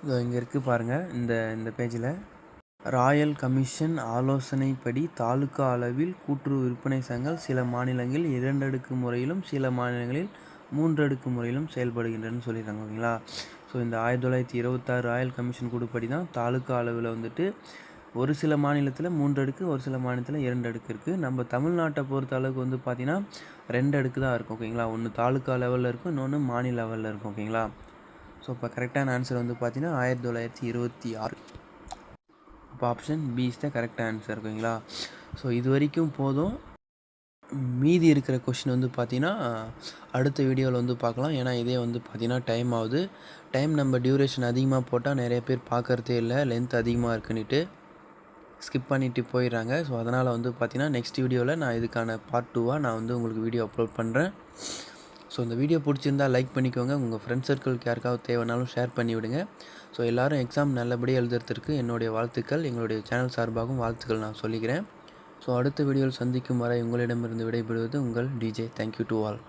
இதோ இங்கே இருக்குது பாருங்கள் இந்த இந்த பேஜில் ராயல் கமிஷன் ஆலோசனைப்படி தாலுக்கா அளவில் கூட்டுறவு விற்பனை சங்கம் சில மாநிலங்களில் இரண்டடுக்கு முறையிலும் சில மாநிலங்களில் மூன்றடுக்கு முறையிலும் செயல்படுகின்றன சொல்லியிருக்காங்க ஓகேங்களா? ஸோ இந்த ஆயிரத்தி தொள்ளாயிரத்தி இருபத்தாறு ராயல் கமிஷன் கூடுப்படி தான் தாலுக்கா அளவில் வந்துட்டு ஒரு சில மாநிலத்தில் மூன்று அடுக்கு ஒரு சில மாநிலத்தில் இரண்டு அடுக்கு இருக்குது நம்ம தமிழ்நாட்டை பொறுத்த அளவுக்கு வந்து பார்த்திங்கன்னா ரெண்டு அடுக்கு தான் இருக்கும் ஓகேங்களா? ஒன்று தாலுக்கா லெவலில் இருக்கும் இன்னொன்று மாநில லெவலில் இருக்கும் ஓகேங்களா? ஸோ இப்போ கரெக்டான ஆன்சர் வந்து பார்த்தீங்கன்னா ஆயிரத்தி தொள்ளாயிரத்தி இருபத்தி ஆறு. இப்போ ஆப்ஷன் பி இஸ் த கரெக்டாக ஆன்சர் ஓகேங்களா? ஸோ இது வரைக்கும் போதும். மீதி இருக்கிற கொஷின் வந்து பார்த்திங்கன்னா அடுத்த வீடியோவில் வந்து பார்க்கலாம் ஏன்னா இதே வந்து பார்த்திங்கன்னா டைம் ஆகுது. டைம் நம்ம டியூரேஷன் அதிகமாக போட்டால் நிறைய பேர் பார்க்குறதே இல்லை. லென்த் அதிகமாக இருக்குன்னுட்டு ஸ்கிப் பண்ணிவிட்டு போயிடுறாங்க. ஸோ அதனால் வந்து பார்த்திங்கன்னா நெக்ஸ்ட் வீடியோவில் நான் இதுக்கான பார்ட் டூவாக நான் வந்து உங்களுக்கு வீடியோ அப்லோட் பண்ணுறேன் ஸோ இந்த வீடியோ பிடிச்சிருந்தால் லைக் பண்ணிக்கோங்க. உங்கள் ஃப்ரெண்ட்ஸ் சர்க்கிளுக்கு யாருக்காவது தேவைனாலும் ஷேர் பண்ணி விடுங்க. ஸோ எல்லோரும் எக்ஸாம் நல்லபடியாக எழுதுறதுக்கு என்னுடைய வாழ்த்துக்கள். எங்களுடைய சேனல் சார்பாகவும் வாழ்த்துக்கள் நான் சொல்லிக்கிறேன். ஸோ அடுத்த வீடியோவில் சந்திக்கும் வரை உங்களிடமிருந்து விடைபெறுவது உங்கள் டிஜே தேங்க்யூ டு ஆல்